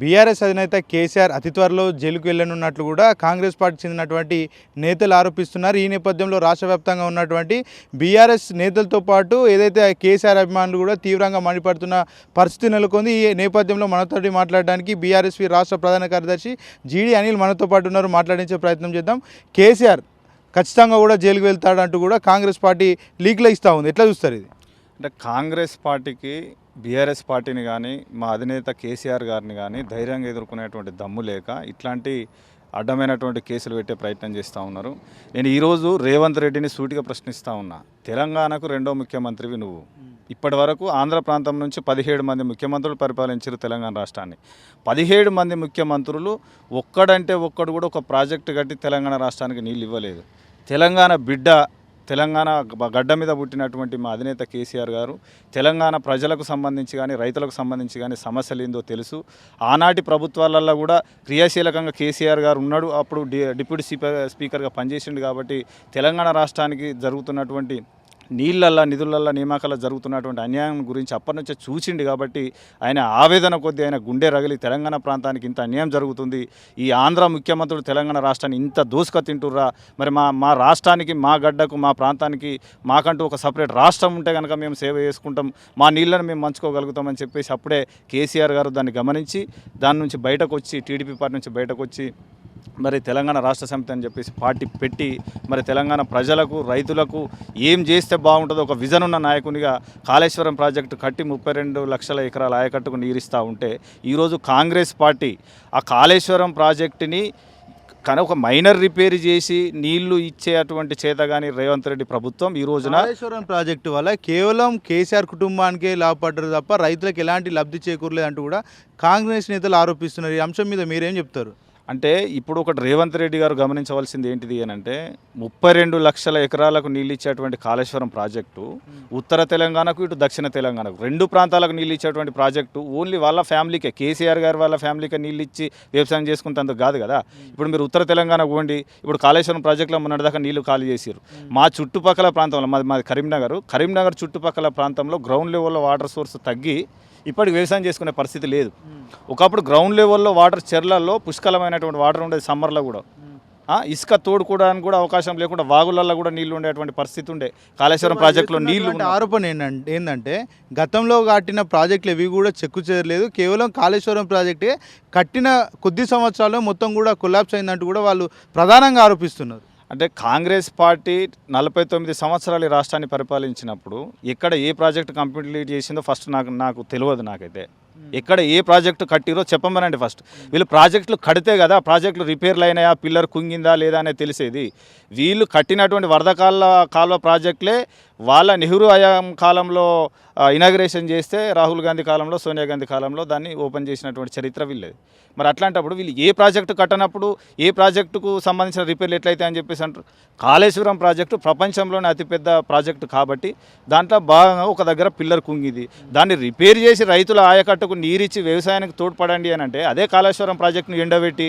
BRS అధినేత కేసీఆర్ అతి త్వరలో జైలుకు వెళ్ళనున్నట్లు కూడా కాంగ్రెస్ పార్టీ చెందినటువంటి నేతలు ఆరోపిస్తున్నారు. ఈ నేపథ్యంలో రాష్ట్ర వ్యాప్తంగా ఉన్నటువంటి బీఆర్ఎస్ నేతలతో పాటు ఏదైతే కేసీఆర్ అభిమానులు కూడా తీవ్రంగా మండిపడుతున్న పరిస్థితి నెలకొంది. ఈ నేపథ్యంలో మనతోటి మాట్లాడడానికి బీఆర్ఎస్వి రాష్ట్ర ప్రధాన కార్యదర్శి జీడి అనిల్ మనతో పాటు ఉన్నారు. మాట్లాడించే ప్రయత్నం చేద్దాం. కేసీఆర్ ఖచ్చితంగా కూడా జైలుకు వెళ్తాడంటూ కూడా కాంగ్రెస్ పార్టీ లీక్లో ఇస్తూ ఉంది. ఎట్లా చూస్తారు ఇది? అంటే కాంగ్రెస్ పార్టీకి బీఆర్ఎస్ పార్టీని కానీ మా అధినేత కేసీఆర్ గారిని కానీ ధైర్యంగా ఎదుర్కొనేటువంటి దమ్ము లేక ఇట్లాంటి అడ్డమైనటువంటి కేసులు పెట్టే ప్రయత్నం చేస్తూ ఉన్నారు. నేను ఈరోజు రేవంత్ రెడ్డిని సూటిగా ప్రశ్నిస్తూ ఉన్నా. తెలంగాణకు రెండో ముఖ్యమంత్రివి నువ్వు. ఇప్పటి వరకు ఆంధ్ర ప్రాంతం నుంచి పదిహేడు మంది ముఖ్యమంత్రులు పరిపాలించారు తెలంగాణ రాష్ట్రాన్ని. పదిహేడు మంది ముఖ్యమంత్రులు ఒక్కడంటే ఒక్కడు కూడా ఒక ప్రాజెక్టు కట్టి తెలంగాణ రాష్ట్రానికి నీళ్ళు ఇవ్వలేదు. తెలంగాణ బిడ్డ తెలంగాణ గడ్డ మీద పుట్టినటువంటి మా అధినేత కేసీఆర్ గారు తెలంగాణ ప్రజలకు సంబంధించి కానీ రైతులకు సంబంధించి కానీ సమస్యలు ఏందో తెలుసు. ఆనాటి ప్రభుత్వాలలో కూడా క్రియాశీలకంగా కేసీఆర్ గారు ఉన్నాడు. అప్పుడు డిప్యూటీ స్పీకర్ స్పీకర్గా పనిచేసిండు కాబట్టి తెలంగాణ రాష్ట్రానికి జరుగుతున్నటువంటి నీళ్ళల్లో నిధులల్లో నియామకాల్లో జరుగుతున్నటువంటి అన్యాయం గురించి అప్పటి నుంచే చూసిండు కాబట్టి ఆయన ఆవేదన కొద్దీ ఆయన గుండె రగిలి తెలంగాణ ప్రాంతానికి ఇంత అన్యాయం జరుగుతుంది. ఈ ఆంధ్ర ముఖ్యమంత్రులు తెలంగాణ రాష్ట్రాన్ని ఇంత దోసుక తింటుర్రా? మరి మా మా రాష్ట్రానికి మా గడ్డకు మా ప్రాంతానికి మాకంటూ ఒక సపరేట్ రాష్ట్రం ఉంటే కనుక మేము సేవ చేసుకుంటాం. మా నీళ్ళని మేము మంచుకోగలుగుతామని చెప్పేసి అప్పుడే కేసీఆర్ గారు దాన్ని గమనించి దాని నుంచి బయటకు వచ్చి టీడీపీ పార్టీ నుంచి బయటకు వచ్చి మరి తెలంగాణ రాష్ట్ర సమితి అని చెప్పేసి పార్టీ పెట్టి మరి తెలంగాణ ప్రజలకు రైతులకు ఏం చేస్తే బాగుంటుందో ఒక విజన్ ఉన్న నాయకునిగా కాళేశ్వరం ప్రాజెక్టు కట్టి ముప్పై రెండు లక్షల ఎకరాల ఆయకట్టుకు నీరిస్తూ ఉంటే ఈరోజు కాంగ్రెస్ పార్టీ ఆ కాళేశ్వరం ప్రాజెక్టుని కానీ ఒక మైనర్ రిపేర్ చేసి నీళ్ళు ఇచ్చేటువంటి చేతగాని రేవంత్ రెడ్డి ప్రభుత్వం ఈ రోజున కాళేశ్వరం ప్రాజెక్టు వల్ల కేవలం కేసీఆర్ కుటుంబానికే లాభపడ్డారు తప్ప రైతులకు ఎలాంటి లబ్ధి చేకూరలేదంటూ కూడా కాంగ్రెస్ నేతలు ఆరోపిస్తున్నారు. ఈ అంశం మీద మీరేం చెప్తారు? అంటే ఇప్పుడు ఒకటి రేవంత్ రెడ్డి గారు గమనించవలసింది ఏంటిది అని అంటే ముప్పై రెండు లక్షల ఎకరాలకు నీళ్ళు ఇచ్చేటువంటి కాళేశ్వరం ప్రాజెక్టు ఉత్తర తెలంగాణకు ఇటు దక్షిణ తెలంగాణకు. రెండు ప్రాంతాలకు నీళ్ళు ఇచ్చేటువంటి ప్రాజెక్టు ఓన్లీ వాళ్ళ ఫ్యామిలీకే. కేసీఆర్ గారు వాళ్ళ ఫ్యామిలీకే నీళ్ళు ఇచ్చి వ్యవసాయం చేసుకుంటందుకు కాదు కదా. ఇప్పుడు మీరు ఉత్తర తెలంగాణ పోండి ఇప్పుడు కాళేశ్వరం ప్రాజెక్టులో మొన్నటిదాకా నీళ్ళు ఖాళీ చేసారు మా చుట్టుపక్కల ప్రాంతంలో మాది మాది కరీంనగర్ కరీంనగర్ చుట్టుపక్కల ప్రాంతంలో గ్రౌండ్ లెవెల్లో వాటర్ సోర్స్ తగ్గి ఇప్పటికి వ్యవసాయం చేసుకునే పరిస్థితి లేదు. ఒకప్పుడు గ్రౌండ్ లెవెల్లో వాటర్ చెర్లల్లో పుష్కలమైనటువంటి వాటర్ ఉండేది సమ్మర్లో కూడా. ఇసుక తోడుకోవడానికి కూడా అవకాశం లేకుండా వాగులలో కూడా నీళ్ళు ఉండేటువంటి పరిస్థితి ఉండే. కాళేశ్వరం ప్రాజెక్టులో నీళ్ళు ఆరోపణ ఏంటంటే ఏంటంటే గతంలో కట్టిన ప్రాజెక్టులు ఎవి కూడా చెక్కు చేయలేదు. కేవలం కాళేశ్వరం ప్రాజెక్టే కట్టిన కొద్ది సంవత్సరాల్లో మొత్తం కూడా కొలాప్స్ అయిందంటూ కూడా వాళ్ళు ప్రధానంగా ఆరోపిస్తున్నారు. అంటే కాంగ్రెస్ పార్టీ నలభై తొమ్మిది సంవత్సరాలు ఈ రాష్ట్రాన్ని పరిపాలించినప్పుడు ఎక్కడ ఏ ప్రాజెక్ట్ కంప్లీట్ చేసిందో ఫస్ట్ నాకు నాకు తెలియదు నాకైతే. ఎక్కడ ఏ ప్రాజెక్టు కట్టిరో చెప్పమనండి ఫస్ట్. వీళ్ళు ప్రాజెక్టులు కడితే కదా ప్రాజెక్టులు రిపేర్లు అయినాయా పిల్లర్ కుంగిందా లేదా అనేది తెలిసేది. వీళ్ళు కట్టినటువంటి వరద కాల కాలువ ప్రాజెక్టులే వాళ్ళ నెహ్రూ హయాం కాలంలో ఇనాగ్రేషన్ చేస్తే రాహుల్ గాంధీ కాలంలో సోనియా గాంధీ కాలంలో దాన్ని ఓపెన్ చేసినటువంటి చరిత్ర వీళ్ళది. మరి అట్లాంటప్పుడు వీళ్ళు ఏ ప్రాజెక్టు కట్టనప్పుడు ఏ ప్రాజెక్టుకు సంబంధించిన రిపేర్లు ఎట్లయితే అని చెప్పేసి అంటారు. కాళేశ్వరం ప్రాజెక్టు ప్రపంచంలోనే అతిపెద్ద ప్రాజెక్టు కాబట్టి దాంట్లో భాగంగా ఒక దగ్గర పిల్లర్ కుంగింది. దాన్ని రిపేర్ చేసి రైతుల ఆయకట్టుకు నీరిచ్చి వ్యవసాయానికి తోడ్పడండి అని అంటే అదే కాళేశ్వరం ప్రాజెక్టును ఎండబెట్టి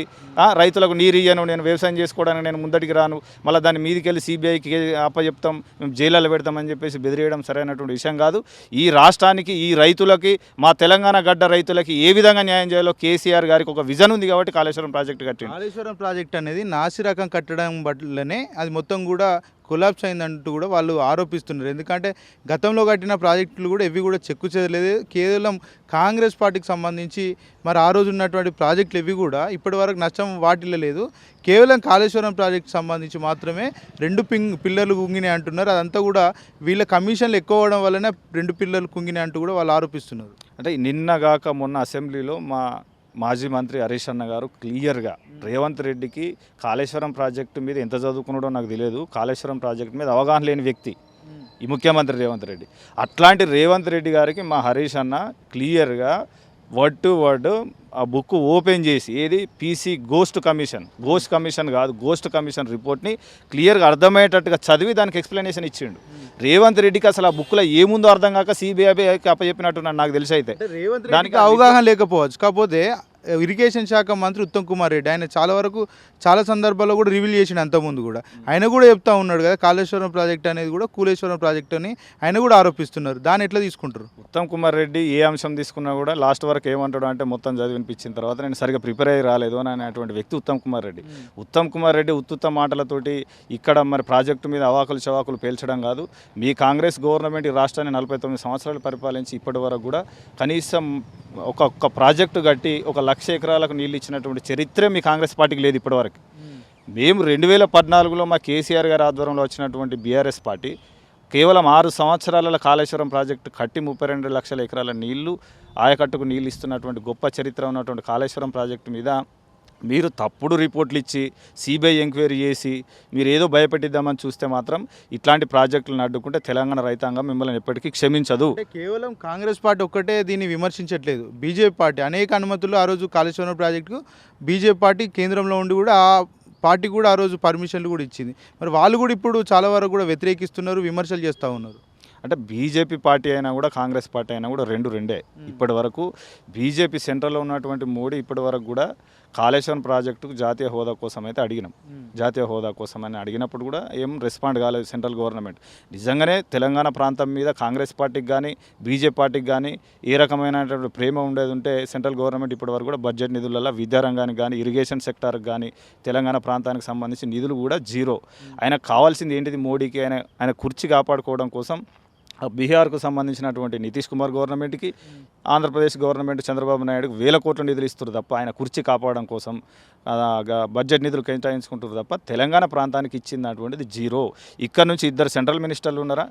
రైతులకు నీరు ఇయ్యను నేను వ్యవసాయం చేసుకోవడానికి నేను ముందటికి రాను మళ్ళీ దాన్ని మీదికి వెళ్ళి సిబిఐకి అప్పచెప్తాం మేము జైలలో చేస్తామని చెప్పేసి బెదిరియడం సరైనటువంటి విషయం కాదు. ఈ రాష్ట్రానికి ఈ రైతులకి మా తెలంగాణ గడ్డ రైతులకి ఏ విధంగా న్యాయం చేయాలో కేసీఆర్ గారికి ఒక విజన్ ఉంది కాబట్టి కాళేశ్వరం ప్రాజెక్టు కట్టింది కాళేశ్వరం ప్రాజెక్ట్ అనేది నాసి రకం కట్టడం బట్లనే అది మొత్తం కూడా కొలాప్స్ అయిందంటూ కూడా వాళ్ళు ఆరోపిస్తున్నారు. ఎందుకంటే గతంలో కట్టిన ప్రాజెక్టులు కూడా ఇవి కూడా చెక్కు చేయలేదు కేవలం కాంగ్రెస్ పార్టీకి సంబంధించి మరి ఆ రోజు ఉన్నటువంటి ప్రాజెక్టులు ఇవి కూడా ఇప్పటి వరకు నష్టం వాటిల్లో లేదు కేవలం కాళేశ్వరం ప్రాజెక్ట్ సంబంధించి మాత్రమే రెండు పింగ్ పిల్లర్లు కుంగినాయి అంటున్నారు. అదంతా కూడా వీళ్ళ కమిషన్లు ఎక్కువ అవడం వల్లనే రెండు పిల్లర్లు కుంగినాయి అంటూ కూడా వాళ్ళు ఆరోపిస్తున్నారు. అంటే నిన్నగాక మొన్న అసెంబ్లీలో మా మాజీ మంత్రి హరీష్ అన్న గారు క్లియర్గా రేవంత్ రెడ్డికి కాళేశ్వరం ప్రాజెక్టు మీద ఎంత చదువుకున్నాడో నాకు తెలియదు. కాళేశ్వరం ప్రాజెక్టు మీద అవగాహన లేని వ్యక్తి ఈ ముఖ్యమంత్రి రేవంత్ రెడ్డి. అట్లాంటి రేవంత్ రెడ్డి గారికి మా హరీష్ అన్న క్లియర్గా వర్డ్ టు వర్డ్ ఆ బుక్ ఓపెన్ చేసి ఏది? PC ghost commission ghost commission కాదు గోస్ట్ కమిషన్ రిపోర్ట్ని క్లియర్గా అర్థమయ్యేటట్టుగా చదివి దానికి ఎక్స్ప్లెనేషన్ ఇచ్చిండు. రేవంత్ రెడ్డికి అసలు ఆ బుక్లో ఏముందో అర్థం కాక సిబిఐకి అప్పచెప్పినట్టు నాకు తెలిసి అయితే. దానికి అవగాహన లేకపోవచ్చు. కాకపోతే ఇరిగేషన్ శాఖ మంత్రి ఉత్తమ్ కుమార్ రెడ్డి ఆయన చాలా వరకు చాలా సందర్భాల్లో కూడా రివీల్ చేసిన అంతకుముందు కూడా. ఆయన కూడా చెప్తా ఉన్నాడు కదా కాళేశ్వరం ప్రాజెక్ట్ అనేది కూడా కూలేశ్వరం ప్రాజెక్ట్ అని ఆయన కూడా ఆరోపిస్తున్నారు. దాన్ని ఎట్లా తీసుకుంటారు? ఉత్తమ్ కుమార్ రెడ్డి ఏ అంశం తీసుకున్నా కూడా లాస్ట్ వరకు ఏమంటాడు అంటే మొత్తం చదివినిపించిన తర్వాత నేను సరిగ్గా ప్రిపేర్ అయ్యి రాలేదు అని అనేటువంటి వ్యక్తి ఉత్తమ్ కుమార్ రెడ్డి. ఉత్తమ్ కుమార్ రెడ్డి ఉత్తుత్త మాటలతోటి ఇక్కడ మరి ప్రాజెక్టు మీద అవాకులు చవాకులు పేల్చడం కాదు. మీ కాంగ్రెస్ గవర్నమెంట్ ఈ రాష్ట్రాన్ని నలభై తొమ్మిది సంవత్సరాలు పరిపాలించి ఇప్పటి వరకు కూడా కనీసం ఒక ఒక్క ప్రాజెక్టు కట్టి ఒక లక్ష ఎకరాలకు నీళ్ళు ఇచ్చినటువంటి చరిత్ర మీ కాంగ్రెస్ పార్టీకి లేదు ఇప్పటివరకు. మేము రెండు వేల పద్నాలుగులో మా కేసీఆర్ గారి ఆధ్వర్యంలో వచ్చినటువంటి బీఆర్ఎస్ పార్టీ కేవలం ఆరు సంవత్సరాల కాళేశ్వరం ప్రాజెక్టు కట్టి ముప్పై రెండు లక్షల ఎకరాల నీళ్ళు ఆయకట్టుకు నీళ్ళు ఇస్తున్నటువంటి గొప్ప చరిత్ర ఉన్నటువంటి కాళేశ్వరం ప్రాజెక్టు మీద మీరు తప్పుడు రిపోర్ట్లు ఇచ్చి సిబిఐ ఎంక్వైరీ చేసి మీరు ఏదో భయపెట్టిద్దామని చూస్తే మాత్రం ఇట్లాంటి ప్రాజెక్టులను అడ్డుకుంటే తెలంగాణ రైతాంగం మిమ్మల్ని ఎప్పటికీ క్షమించదు. కేవలం కాంగ్రెస్ పార్టీ ఒక్కటే దీన్ని విమర్శించట్లేదు. బీజేపీ పార్టీ అనేక అనుమతులు ఆ రోజు కాళేశ్వరం ప్రాజెక్టుకు బీజేపీ పార్టీ కేంద్రంలో ఉండి కూడా ఆ పార్టీ కూడా ఆ రోజు పర్మిషన్లు కూడా ఇచ్చింది. మరి వాళ్ళు కూడా ఇప్పుడు చాలా వరకు కూడా వ్యతిరేకిస్తున్నారు విమర్శలు చేస్తూ ఉన్నారు. అంటే బీజేపీ పార్టీ అయినా కూడా కాంగ్రెస్ పార్టీ అయినా కూడా రెండు రెండే. ఇప్పటి వరకు బీజేపీ సెంట్రల్లో ఉన్నటువంటి మోడీ ఇప్పటి వరకు కూడా కాళేశ్వరం ప్రాజెక్టుకు జాతీయ హోదా కోసం అయితే అడిగినాం జాతీయ హోదా కోసం అని అడిగినప్పుడు కూడా ఏం రెస్పాండ్ కాలేదు సెంట్రల్ గవర్నమెంట్. నిజంగానే తెలంగాణ ప్రాంతం మీద కాంగ్రెస్ పార్టీకి కానీ బీజేపీ పార్టీకి కానీ ఏ రకమైనటువంటి ప్రేమ ఉండేది ఉంటే సెంట్రల్ గవర్నమెంట్ ఇప్పటి వరకు కూడా బడ్జెట్ నిధులలో విద్యారంగానికి కానీ ఇరిగేషన్ సెక్టార్కి కానీ తెలంగాణ ప్రాంతానికి సంబంధించి నిధులు కూడా జీరో. ఆయనకు కావాల్సింది ఏంటిది మోడీకి ఆయన ఆయన కుర్చీ కాపాడుకోవడం కోసం బీహార్కు సంబంధించినటువంటి నితీష్ కుమార్ గవర్నమెంట్కి ఆంధ్రప్రదేశ్ గవర్నమెంట్ చంద్రబాబు నాయుడుకు వేల కోట్ల నిధులు ఇస్తారు తప్ప ఆయన కుర్చీ కాపాడడం కోసం బడ్జెట్ నిధులు కేటాయించుకుంటారు తప్ప తెలంగాణ ప్రాంతానికి ఇచ్చినటువంటిది జీరో. ఇక్కడ నుంచి ఇద్దరు సెంట్రల్ మినిస్టర్లు ఉన్నారా?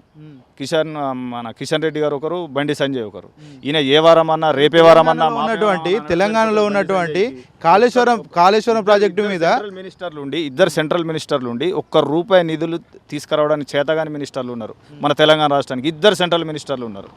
కిషన్ మన కిషన్ రెడ్డి గారు ఒకరు బండి సంజయ్ ఒకరు. ఈయన ఏ వారం అన్నా రేపే వారం అన్నా ఉన్నటువంటి తెలంగాణలో ఉన్నటువంటి కాళేశ్వరం కాళేశ్వరం ప్రాజెక్టు మీద సెంట్రల్ మినిస్టర్లు ఉండి ఇద్దరు సెంట్రల్ మినిస్టర్లు ఉండి ఒక్క రూపాయి నిధులు తీసుకురావడానికి చేతగాని మినిస్టర్లు ఉన్నారు మన తెలంగాణ రాష్ట్రానికి. ఇద్దరు సెంట్రల్ మినిస్టర్లు ఉన్నారు.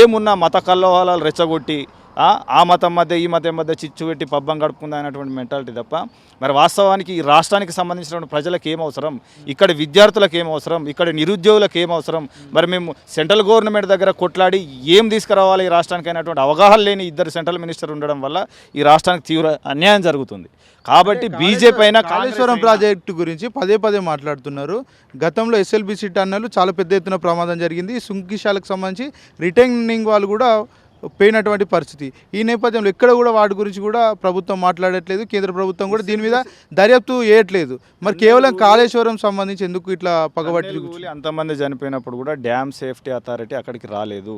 ఏమున్నా మత కల్లోహాలు రెచ్చగొట్టి ఆ, మతం మధ్య ఈ మతం మధ్య చిచ్చు పెట్టి పబ్బం గడుపుకుందా అనేటువంటి మెంటాలిటీ తప్ప మరి వాస్తవానికి ఈ రాష్ట్రానికి సంబంధించినటువంటి ప్రజలకు ఏం అవసరం? ఇక్కడ విద్యార్థులకు ఏం అవసరం? ఇక్కడ నిరుద్యోగులకు ఏం అవసరం? మరి మేము సెంట్రల్ గవర్నమెంట్ దగ్గర కొట్లాడి ఏం తీసుకురావాలి ఈ రాష్ట్రానికి అయినటువంటి అవగాహన లేని ఇద్దరు సెంట్రల్ మినిస్టర్ ఉండడం వల్ల ఈ రాష్ట్రానికి తీవ్ర అన్యాయం జరుగుతుంది. కాబట్టి బీజేపీ అయినా కాళేశ్వరం ప్రాజెక్టు గురించి పదే పదే మాట్లాడుతున్నారు. గతంలో ఎస్ఎల్బిసి టన్నలు చాలా పెద్ద ఎత్తున ప్రమాదం జరిగింది. సుంకిశాలకు సంబంధించి రిటైనింగ్ వాళ్ళు కూడా పోయినటువంటి పరిస్థితి. ఈ నేపథ్యంలో ఎక్కడ కూడా వాటి గురించి కూడా ప్రభుత్వం మాట్లాడట్లేదు. కేంద్ర ప్రభుత్వం కూడా దీని మీద దర్యాప్తు చేయట్లేదు. మరి కేవలం కాళేశ్వరం సంబంధించి ఎందుకు ఇట్లా పగబట్టి అంతమంది చనిపోయినప్పుడు కూడా డ్యామ్ సేఫ్టీ అథారిటీ అక్కడికి రాలేదు.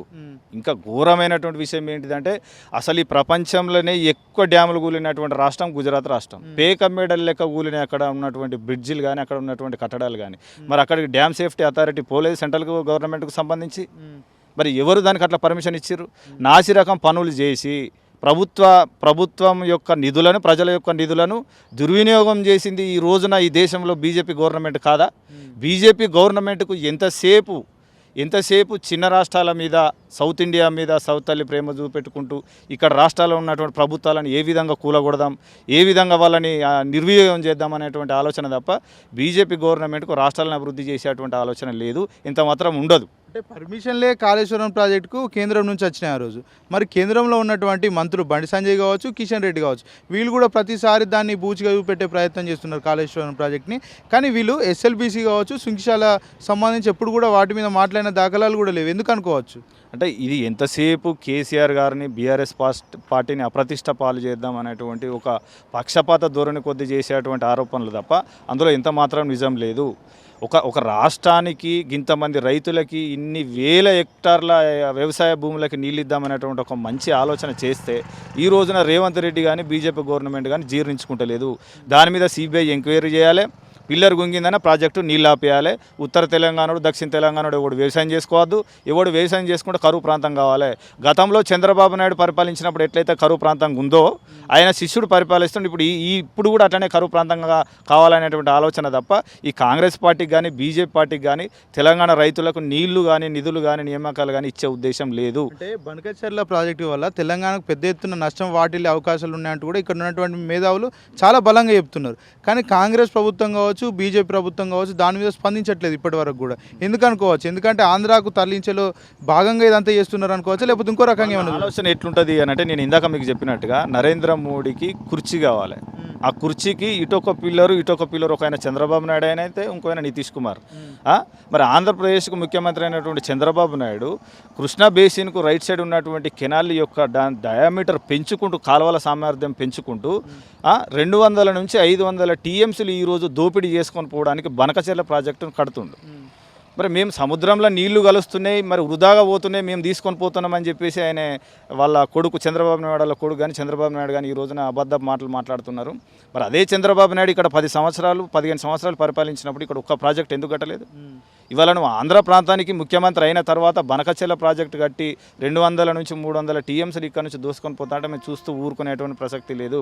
ఇంకా ఘోరమైనటువంటి విషయం ఏంటిదంటే అసలు ఈ ప్రపంచంలోనే ఎక్కువ డ్యాములు కూలినటువంటి రాష్ట్రం గుజరాత్ రాష్ట్రం. పేక మేడల్ లెక్క కూలిన అక్కడ ఉన్నటువంటి బ్రిడ్జిలు కానీ అక్కడ ఉన్నటువంటి కట్టడాలు కానీ మరి అక్కడికి డ్యామ్ సేఫ్టీ అథారిటీ పోలేదు సెంట్రల్ గవర్నమెంట్కి సంబంధించి? మరి ఎవరు దానికి అట్లా పర్మిషన్ ఇచ్చారు నాసి రకం పనులు చేసి ప్రభుత్వ ప్రభుత్వం యొక్క నిధులను ప్రజల యొక్క నిధులను దుర్వినియోగం చేసింది ఈ రోజున ఈ దేశంలో బీజేపీ గవర్నమెంట్ కాదా? బీజేపీ గవర్నమెంట్కు ఎంతసేపు ఎంతసేపు చిన్న రాష్ట్రాల మీద సౌత్ ఇండియా మీద సౌత్ తల్లి ప్రేమ చూపెట్టుకుంటూ ఇక్కడ రాష్ట్రాల్లో ఉన్నటువంటి ప్రభుత్వాలను ఏ విధంగా కూలగొడదాం ఏ విధంగా వాళ్ళని ఆ, చేద్దాం అనేటువంటి ఆలోచన తప్ప బీజేపీ గవర్నమెంట్కు రాష్ట్రాలను అభివృద్ధి చేసేటువంటి ఆలోచన లేదు. ఇంత మాత్రం ఉండదు. అంటే పర్మిషన్లే కాళేశ్వరం ప్రాజెక్టుకు కేంద్రం నుంచి వచ్చినాయి ఆ రోజు. మరి కేంద్రంలో ఉన్నటువంటి మంత్రులు బండి సంజయ్ కావచ్చు కిషన్ రెడ్డి కావచ్చు వీళ్ళు కూడా ప్రతిసారి దాన్ని బూచిగా చూపెట్టే ప్రయత్నం చేస్తున్నారు కాళేశ్వరం ప్రాజెక్ట్ని. కానీ వీళ్ళు ఎస్ఎల్బీసీ కావచ్చు సుంకిశాల సంబంధించి ఎప్పుడు కూడా వాటి మీద మాట్లాడిన దాఖలాలు కూడా లేవు. ఎందుకు అనుకోవచ్చు? అంటే ఇది ఎంతసేపు కేసీఆర్ గారిని బీఆర్ఎస్ పాస్ట్ పార్టీని అప్రతిష్ట పాలు చేద్దాం అనేటువంటి ఒక పక్షపాత ధోరణి కొద్ది చేసేటువంటి ఆరోపణలు తప్ప అందులో ఎంత మాత్రం నిజం లేదు. ఒక ఒక రాష్ట్రానికి ఇంతమంది రైతులకి ఇన్ని వేల హెక్టార్ల వ్యవసాయ భూములకి నీళ్ళు ఇద్దామనేటువంటి ఒక మంచి ఆలోచన చేస్తే ఈ రోజున రేవంత్ రెడ్డి కానీ బీజేపీ గవర్నమెంట్ కానీ జీర్ణించుకుంటలేదు. దాని మీద సిబిఐ ఎంక్వైరీ చేయాలి. పిల్లర్ గుంగిందనే ప్రాజెక్టు నీళ్ళు ఆపేయాలి. ఉత్తర తెలంగాణడు దక్షిణ తెలంగాణడు ఎవడు వ్యవసాయం చేసుకోవద్దు. ఎవడు వ్యవసాయం చేసుకుంటే కరువు ప్రాంతం కావాలి. గతంలో చంద్రబాబు నాయుడు పరిపాలించినప్పుడు ఎట్లయితే కరువు ప్రాంతం ఉందో ఆయన శిష్యుడు పరిపాలిస్తుంటే ఇప్పుడు ఈ ఇప్పుడు కూడా అట్లనే కరువు ప్రాంతంగా కావాలనేటువంటి ఆలోచన తప్ప ఈ కాంగ్రెస్ పార్టీకి కానీ బీజేపీ పార్టీకి కానీ తెలంగాణ రైతులకు నీళ్ళు కానీ నిధులు కానీ నియామకాలు కానీ ఇచ్చే ఉద్దేశం లేదు. అంటే బనకచర్ల ప్రాజెక్టు వల్ల తెలంగాణకు పెద్ద ఎత్తున నష్టం వాటిల్లే అవకాశాలు ఉన్నాయంటూ కూడా ఇక్కడ ఉన్నటువంటి మేధావులు చాలా బలంగా చెప్తున్నారు. కానీ కాంగ్రెస్ ప్రభుత్వం కావచ్చు కావచ్చు బీజేపీ ప్రభుత్వం కావచ్చు దాని మీద స్పందించట్లేదు ఇప్పటి వరకు కూడా. ఎందుకు అనుకోవచ్చు ఎందుకంటే ఆంధ్రాకు తరలించేలో భాగంగా ఇదంతా చేస్తున్నారు అనుకోవచ్చు? లేకపోతే ఇంకో రకంగా ఏమన్నా ఆలోచన ఎట్లుంటుంది అని అంటే నేను ఇందాక మీకు చెప్పినట్టుగా నరేంద్ర మోడీకి కుర్చీ కావాలి. ఆ కుర్చీకి ఇటొక పిల్లరు ఇటొక పిల్లరు ఒక ఆయన చంద్రబాబు నాయుడు ఆయన అయితే ఇంకో ఆయన నితీష్ కుమార్? మరి ఆంధ్రప్రదేశ్కు ముఖ్యమంత్రి అయినటువంటి చంద్రబాబు నాయుడు కృష్ణా బేసిన్కు రైట్ సైడ్ ఉన్నటువంటి కెనాల్ యొక్క డయామీటర్ పెంచుకుంటూ కాలువల సామర్థ్యం పెంచుకుంటూ రెండు వందల నుంచి ఐదు వందల టీఎంసీలు ఈరోజు దోపిడీ చేసుకొని పోవడానికి బనకచెర్ల ప్రాజెక్టును కడుతుండు. మరి మేము సముద్రంలో నీళ్ళు కలుస్తున్నాయి మరి వృధాగా పోతున్నాయి మేము తీసుకొని పోతున్నామని చెప్పేసి ఆయన వాళ్ళ కొడుకు చంద్రబాబు నాయుడు వాళ్ళ కొడుకు కానీ చంద్రబాబు నాయుడు కానీ ఈ రోజున అబద్ధ మాటలు మాట్లాడుతున్నారు. మరి అదే చంద్రబాబు నాయుడు ఇక్కడ పది సంవత్సరాలు పదిహేను సంవత్సరాలు పరిపాలించినప్పుడు ఇక్కడ ఒక్క ప్రాజెక్ట్ ఎందుకు కట్టలేదు? ఇవాళ నువ్వు ఆంధ్ర ప్రాంతానికి ముఖ్యమంత్రి అయిన తర్వాత బనకచెల్ల ప్రాజెక్టు కట్టి రెండు వందల నుంచి మూడు వందల టీఎంసీలు ఇక్కడ నుంచి దూసుకొని పోతాంటే మేము చూస్తూ ఊరుకునేటువంటి ప్రసక్తి లేదు.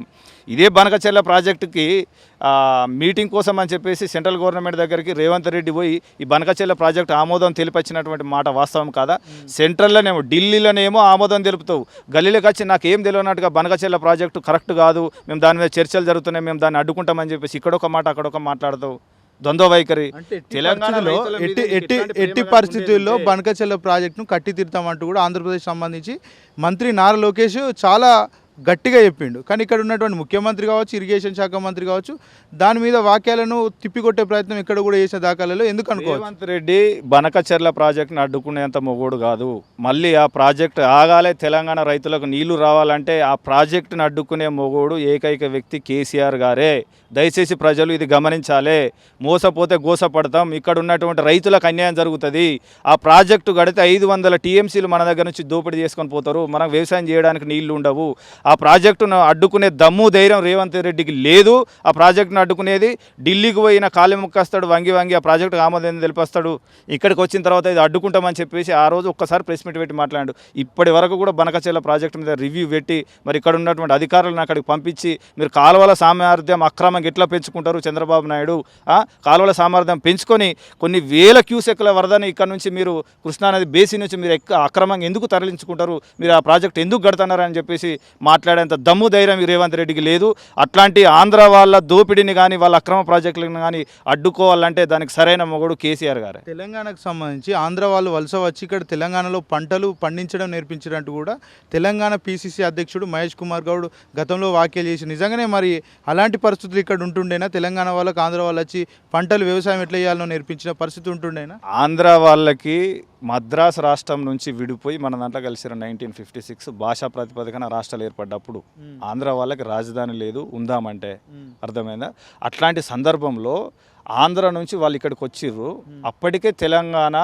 ఇదే బనకచెల్ల ప్రాజెక్టుకి మీటింగ్ కోసం అని చెప్పేసి సెంట్రల్ గవర్నమెంట్ దగ్గరికి రేవంత్ రెడ్డి పోయి ఈ బనకచెల్ల ప్రాజెక్టు ఆమోదం తెలిపచ్చినటువంటి మాట వాస్తవం కాదా? సెంట్రల్లోనేమో ఢిల్లీలోనేమో ఆమోదం తెలుపుతావు. గల్లీలోకి వచ్చి నాకు ఏం తెలియనట్టుగా బనకచెల్ల ప్రాజెక్టు కరెక్ట్ కాదు మేము దాని మీద చర్చలు జరుగుతున్నాయి మేము దాన్ని అడ్డుకుంటామని చెప్పేసి ఇక్కడ ఒక మాట అక్కడ ఒక మాట్లాడతావు. ద్వంద్వ వైఖరి. అంటే ఎట్టి ఎట్టి ఎట్టి పరిస్థితుల్లో బనకచెల్ల ప్రాజెక్టును కట్టి తీరుతామంటూ కూడా ఆంధ్రప్రదేశ్ సంబంధించి మంత్రి నారా లోకేష్ చాలా గట్టిగా చెప్పిండు. కానీ ఇక్కడ ఉన్నటువంటి ముఖ్యమంత్రి కావచ్చు ఇరిగేషన్ శాఖ మంత్రి కావచ్చు దాని మీద వాక్యాలను తిప్పికొట్టే ప్రయత్నం ఇక్కడ కూడా చేసే దాఖలలో ఎందుకు అనుకో రేవంత్ రెడ్డి బనకచెర్ల ప్రాజెక్టును అడ్డుకునేంత మొగోడు కాదు. మళ్ళీ ఆ ప్రాజెక్ట్ ఆగాలే తెలంగాణ రైతులకు నీళ్ళు రావాలంటే ఆ ప్రాజెక్టును అడ్డుకునే మొగోడు ఏకైక వ్యక్తి కేసీఆర్ గారే. దయచేసి ప్రజలు ఇది గమనించాలి. మోసపోతే గోసపడతాం. ఇక్కడ ఉన్నటువంటి రైతులకు అన్యాయం జరుగుతుంది. ఆ ప్రాజెక్టు గడితే ఐదు వందల టీఎంసీలు మన దగ్గర నుంచి దోపిడీ చేసుకొని పోతారు. మనం వ్యవసాయం చేయడానికి నీళ్ళు ఉండవు. ఆ ఆ ప్రాజెక్టును అడ్డుకునే దమ్ము ధైర్యం రేవంత్ రెడ్డికి లేదు. ఆ ప్రాజెక్టును అడ్డుకునేది ఢిల్లీకి పోయిన కాలిముక్కస్తాడు వంగి వంగి ఆ ప్రాజెక్టు ఆమోదం తెలిపిస్తాడు. ఇక్కడికి వచ్చిన తర్వాత ఇది అడ్డుకుంటామని చెప్పేసి ఆ రోజు ఒక్కసారి ప్రెస్ మీట్ పెట్టి మాట్లాడు ఇప్పటి వరకు కూడా బనకచెల్ల ప్రాజెక్టు మీద రివ్యూ పెట్టి మరి ఇక్కడ ఉన్నటువంటి అధికారులను అక్కడికి పంపించి మీరు కాలువల సామర్థ్యం అక్రమంగా ఎట్లా పెంచుకుంటారు చంద్రబాబు నాయుడు? కాలువల సామర్థ్యం పెంచుకొని కొన్ని వేల క్యూసెక్ల వరదని ఇక్కడ నుంచి మీరు కృష్ణానది బేసిన్ నుంచి మీరు ఎక్క అక్రమంగా ఎందుకు తరలించుకుంటారు? మీరు ఆ ప్రాజెక్ట్ ఎందుకు కడుతున్నారని చెప్పేసి మాట్లాడేంత దమ్ము ధైర్యం రేవంత్ రెడ్డికి లేదు. అట్లాంటి ఆంధ్ర వాళ్ళ దోపిడీని కానీ వాళ్ళ అక్రమ ప్రాజెక్టులను కానీ అడ్డుకోవాలంటే దానికి సరైన మొగడు కేసీఆర్ గారే. తెలంగాణకు సంబంధించి ఆంధ్ర వాళ్ళు వలస వచ్చి ఇక్కడ తెలంగాణలో పంటలు పండించడం నేర్పించినట్టు కూడా తెలంగాణ పీసీసీ అధ్యక్షుడు మహేష్ కుమార్ గౌడ్ గతంలో వ్యాఖ్యలు చేసి నిజంగానే మరి అలాంటి పరిస్థితులు ఇక్కడ ఉంటుండేనా? తెలంగాణ వాళ్ళకి ఆంధ్ర వాళ్ళు వచ్చి పంటలు వ్యవసాయం ఎట్లా చేయాలో నేర్పించిన పరిస్థితి ఉంటుండేనా? ఆంధ్ర వాళ్ళకి మద్రాస్ రాష్ట్రం నుంచి విడిపోయి మన దాంట్లో కలిసిన నైన్టీన్ ఫిఫ్టీ సిక్స్ భాషా ప్రాతిపదికన రాష్ట్రాలు ఏర్పడ్డప్పుడు. ఆంధ్ర వాళ్ళకి రాజధాని లేదు ఉందామంటే. అర్థమైందా? అట్లాంటి సందర్భంలో ఆంధ్ర నుంచి వాళ్ళు ఇక్కడికి వచ్చిర్రు. అప్పటికే తెలంగాణ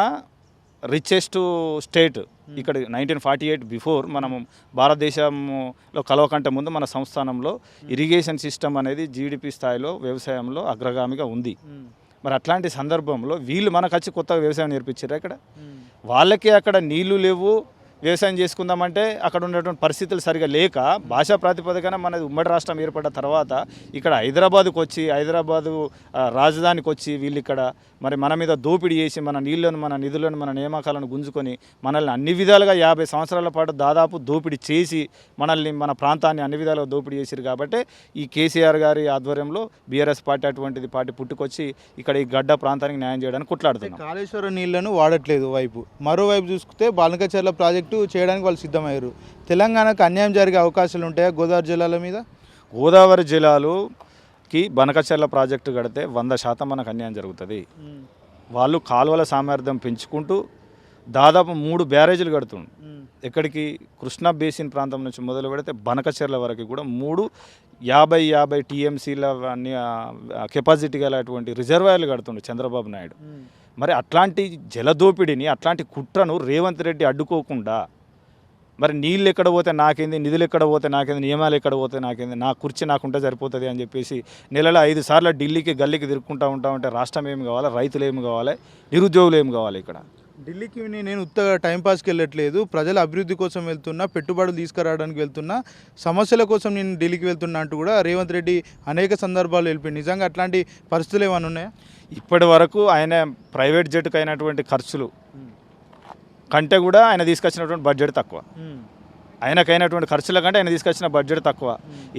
రిచెస్ట్ స్టేట్ ఇక్కడ నైన్టీన్ ఫార్టీ ఎయిట్ బిఫోర్ మనము భారతదేశంలో కలవకంటే ముందు మన సంస్థానంలో ఇరిగేషన్ సిస్టమ్ అనేది జీడిపి స్థాయిలో వ్యవసాయంలో అగ్రగామిగా ఉంది. మరి అట్లాంటి సందర్భంలో వీళ్ళు మనకు వచ్చి కొత్తగా వ్యవసాయం నేర్పించారు ఇక్కడ? వాళ్ళకి అక్కడ నీళ్ళు లేవు వ్యవసాయం చేసుకుందామంటే అక్కడ ఉన్నటువంటి పరిస్థితులు సరిగా లేక భాషా ప్రాతిపదికన మనది ఉమ్మడి రాష్ట్రం ఏర్పడ్డ తర్వాత ఇక్కడ హైదరాబాద్కు వచ్చి హైదరాబాదు రాజధానికి వచ్చి వీళ్ళు ఇక్కడ మరి మన మీద దోపిడీ చేసి మన నీళ్ళను మన నిధులను మన నియామకాలను గుంజుకొని మనల్ని అన్ని విధాలుగా యాభై సంవత్సరాల పాటు దాదాపు దోపిడీ చేసి మనల్ని మన ప్రాంతాన్ని అన్ని విధాలుగా దోపిడీ చేశారు కాబట్టి ఈ కేసీఆర్ గారి ఆధ్వర్యంలో బీఆర్ఎస్ పార్టీ అటువంటిది పార్టీ పుట్టుకొచ్చి ఇక్కడ ఈ గడ్డ ప్రాంతానికి న్యాయం చేయడానికి కొట్లాడుతుంది కాళేశ్వరం నీళ్ళను వాడట్లేదు వైపు. మరోవైపు చూసుకుంటే బాలకచర్ల ప్రాజెక్టు చేయడానికి వాళ్ళు సిద్ధమయ్యారు. తెలంగాణకు అన్యాయం జరిగే అవకాశాలు ఉంటాయా గోదావరి జిల్లాల మీద? గోదావరి జిల్లాలోకి బనకచెర్ల ప్రాజెక్టు కడితే వంద శాతం మనకు అన్యాయం జరుగుతుంది. వాళ్ళు కాలువల సామర్థ్యం పెంచుకుంటూ దాదాపు మూడు బ్యారేజీలు కడుతుండ్రు. ఎక్కడికి? కృష్ణా బేసిన్ ప్రాంతం నుంచి మొదలు పెడితే బనకచెర్ల వరకు కూడా మూడు యాభై యాభై టీఎంసీల అన్ని కెపాసిటీ గలటువంటి రిజర్వాయర్లు కడుతుండు చంద్రబాబు నాయుడు. మరి అట్లాంటి జలదోపిడిని అట్లాంటి కుట్రను రేవంత్ రెడ్డి అడ్డుకోకుండా మరి నీళ్ళు ఎక్కడ పోతే నాకేంది నిధులు ఎక్కడ పోతే నాకేంది నియమాలు ఎక్కడ పోతే నాకేంది నా కుర్చీ నాకుంటే సరిపోతుంది అని చెప్పేసి నెలలో ఐదు సార్లు ఢిల్లీకి గల్లీకి తిరుక్కుంటా ఉంటా ఉంటే రాష్ట్రం ఏమి కావాలి? రైతులు ఏమి కావాలి? నిరుద్యోగులు ఏమి కావాలి ఇక్కడ? ఢిల్లీకి నేను ఉత్తగా టైంపాస్కి వెళ్ళట్లేదు. ప్రజల అభివృద్ధి కోసం వెళ్తున్నా పెట్టుబడులు తీసుకురావడానికి వెళ్తున్నా సమస్యల కోసం నేను ఢిల్లీకి వెళ్తున్నా అంటూ కూడా రేవంత్ రెడ్డి అనేక సందర్భాలు వెళ్ళిపోయి నిజంగా అట్లాంటి పరిస్థితులు ఏమైనా ఉన్నాయా? ఇప్పటి వరకు ఆయన ప్రైవేట్ జెట్కి అయినటువంటి ఖర్చులు కంటే కూడా ఆయన తీసుకొచ్చినటువంటి బడ్జెట్ తక్కువ. ఆయనకైనటువంటి ఖర్చుల కంటే ఆయన తీసుకొచ్చిన బడ్జెట్ తక్కువ.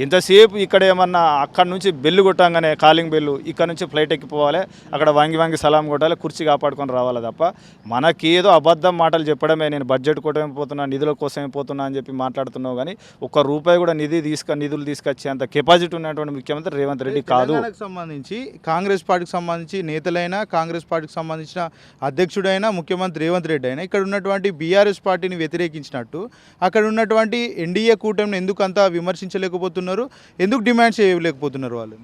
ఎంతసేపు ఇక్కడ ఏమన్నా అక్కడ నుంచి బెల్లు కొట్టంగానే కాలింగ్ బెల్లు ఇక్కడ నుంచి ఫ్లైట్ ఎక్కిపోవాలి అక్కడ వంగి వంగి సలాం కొట్టాలి కుర్చీ కాపాడుకొని రావాలి తప్ప మనకేదో అబద్ధం మాటలు చెప్పడమే నేను బడ్జెట్ కోసమే పోతున్నా నిధుల కోసమే పోతున్నా అని చెప్పి మాట్లాడుతున్నావు కానీ ఒక్క రూపాయి కూడా నిధి తీసుక నిధులు తీసుకొచ్చే అంత కెపాసిటీ ఉన్నటువంటి ముఖ్యమంత్రి రేవంత్ రెడ్డి కాదు. సంబంధించి కాంగ్రెస్ పార్టీకి సంబంధించి నేతలైనా కాంగ్రెస్ పార్టీకి సంబంధించిన అధ్యక్షుడైనా ముఖ్యమంత్రి రేవంత్ రెడ్డి అయినా ఇక్కడ ఉన్నటువంటి బీఆర్ఎస్ పార్టీని వ్యతిరేకించినట్టు అక్కడ ఉన్నటువంటి ఎన్డీఏ కూటమిని ఎందుకు అంతా విమర్శించలేకపోతున్నారు? ఎందుకు డిమాండ్ చేయలేకపోతున్నారు వాళ్ళు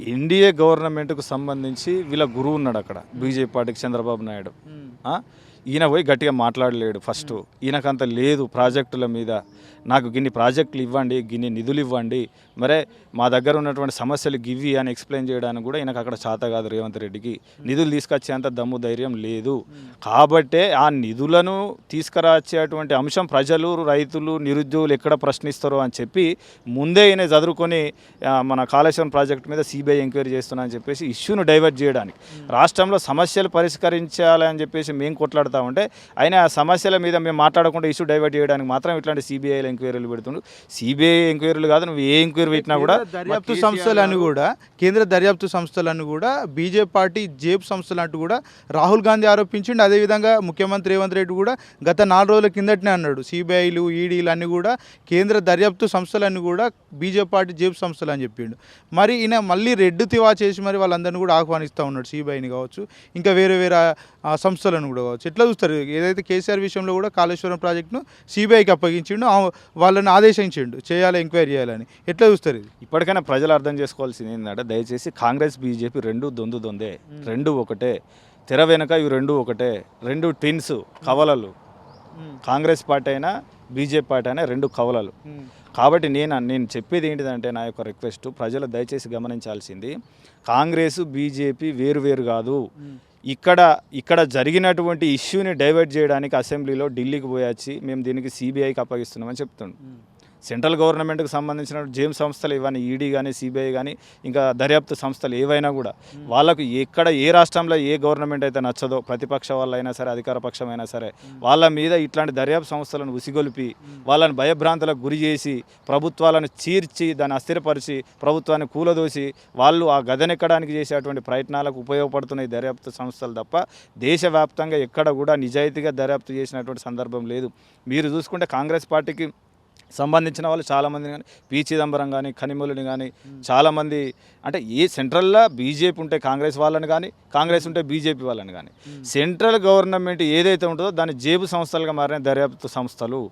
ఎన్డీఏ గవర్నమెంట్కు సంబంధించి వీళ్ళ గురువు ఉన్నాడు అక్కడ బీజేపీ పార్టీకి చంద్రబాబు నాయుడు. ఈయన పోయి గట్టిగా మాట్లాడలేడు ఫస్ట్. ఈయనకంత లేదు ప్రాజెక్టుల మీద. నాకు గిన్ని ప్రాజెక్టులు ఇవ్వండి గిన్ని నిధులు ఇవ్వండి మరే మా దగ్గర ఉన్నటువంటి సమస్యలు గివ్వి అని ఎక్స్ప్లెయిన్ చేయడానికి కూడా ఈయనకు అక్కడ చేత కాదు రేవంత్ రెడ్డికి. నిధులు తీసుకొచ్చేంత దమ్ము ధైర్యం లేదు. కాబట్టే ఆ నిధులను తీసుకురాచేటువంటి అంశం ప్రజలు రైతులు నిరుద్యోగులు ఎక్కడ ప్రశ్నిస్తారో అని చెప్పి ముందే ఈయన చదువుకొని మన కాళేశ్వరం ప్రాజెక్టు మీద సిబిఐ ఎంక్వైరీ చేస్తున్నా అని చెప్పేసి ఇష్యూను డైవర్ట్ చేయడానికి. రాష్ట్రంలో సమస్యలు పరిష్కరించాలని చెప్పేసి మేము కొట్లాడుతూ ఉంటే ఆయన ఆ సమస్యల మీద మేము మాట్లాడకుండా ఇష్యూ డైవర్ట్ చేయడానికి మాత్రం ఇట్లాంటి సిబిఐలు ఎంక్వైరీలు పెడుతుండు. సిబిఐ ఎంక్వైరీలు కాదు నువ్వు ఏ ఎంక్వైరీ పెట్టినా కూడా దర్యాప్తు సంస్థలన్నీ కూడా కేంద్ర దర్యాప్తు సంస్థలన్నీ కూడా బీజేపీ పార్టీ జేబు సంస్థలు అంటూ కూడా రాహుల్ గాంధీ ఆరోపించిండు. అదేవిధంగా ముఖ్యమంత్రి రేవంత్ రెడ్డి కూడా గత నాలుగు రోజుల కిందటనే అన్నాడు. సిబిఐలు ఈడీలు అన్నీ కూడా కేంద్ర దర్యాప్తు సంస్థలన్నీ కూడా బీజేపీ పార్టీ జేబు సంస్థలు అని చెప్పిండు. మరి ఈయన మళ్ళీ రెడ్డు తివా చేసి మరి వాళ్ళందరినీ కూడా ఆహ్వానిస్తూ ఉన్నాడు సిబిఐని కావచ్చు ఇంకా వేరే వేరే సంస్థలను కూడా కావచ్చు. ఎట్లా చూస్తారు? ఏదైతే కేసీఆర్ విషయంలో కూడా కాళేశ్వరం ప్రాజెక్టును సిబిఐకి అప్పగించిండు వాళ్ళని ఆదేశించిండు. చేయాలి ఎంక్వైరీ చేయాలని. ఎట్లా చూస్తారు ఇది. ఇప్పటికైనా ప్రజలు అర్థం చేసుకోవాల్సింది ఏంటంటే దయచేసి కాంగ్రెస్ బీజేపీ రెండు దొందు దొందే. రెండు ఒకటే. తెర వెనుక ఇవి రెండు ఒకటే. రెండు ట్విన్స్ కవలలు. కాంగ్రెస్ పార్టీ అయినా బీజేపీ పార్టీ అయినా రెండు కవలలు. కాబట్టి నేను నేను చెప్పేది ఏంటిదంటే నా యొక్క రిక్వెస్ట్ ప్రజలు దయచేసి గమనించాల్సింది కాంగ్రెస్ బీజేపీ వేరు వేరు కాదు. ఇక్కడ ఇక్కడ జరిగినటువంటి ఇష్యూని డైవర్ట్ చేయడానికి అసెంబ్లీలో ఢిల్లీకి పోయొచ్చి మేము దీనికి సిబిఐకి అప్పగిస్తున్నామని చెప్తుండు. సెంట్రల్ గవర్నమెంట్కి సంబంధించిన జేమ్ సంస్థలు ఇవన్నీ ఈడీ కానీ సిబిఐ కానీ ఇంకా దర్యాప్తు సంస్థలు ఏవైనా కూడా వాళ్ళకు ఎక్కడ ఏ రాష్ట్రంలో ఏ గవర్నమెంట్ అయితే నచ్చదో ప్రతిపక్ష వాళ్ళైనా సరే అధికార పక్షం అయినా సరే వాళ్ళ మీద ఇట్లాంటి దర్యాప్తు సంస్థలను ఉసిగొలిపి వాళ్ళని భయభ్రాంతులకు గురి చేసి ప్రభుత్వాలను చీర్చి దాన్ని అస్థిరపరిచి ప్రభుత్వాన్ని కూలదోసి వాళ్ళు ఆ గదనెక్కడానికి చేసేటువంటి ప్రయత్నాలకు ఉపయోగపడుతున్న ఈ దర్యాప్తు సంస్థలు తప్ప దేశవ్యాప్తంగా ఎక్కడ కూడా నిజాయితీగా దర్యాప్తు చేసినటువంటి సందర్భం లేదు. మీరు చూసుకుంటే కాంగ్రెస్ పార్టీకి సంబంధించిన వాళ్ళు చాలామంది కానీ పి. చిదంబరం కానీ కనిమూలని కానీ చాలామంది అంటే ఏ సెంట్రల్లో బీజేపీ ఉంటే కాంగ్రెస్ వాళ్ళని కానీ కాంగ్రెస్ ఉంటే బీజేపీ వాళ్ళని కానీ సెంట్రల్ గవర్నమెంట్ ఏదైతే ఉంటుందో దాని జేబు సంస్థలుగా మారిన దర్యాప్తు సంస్థలు.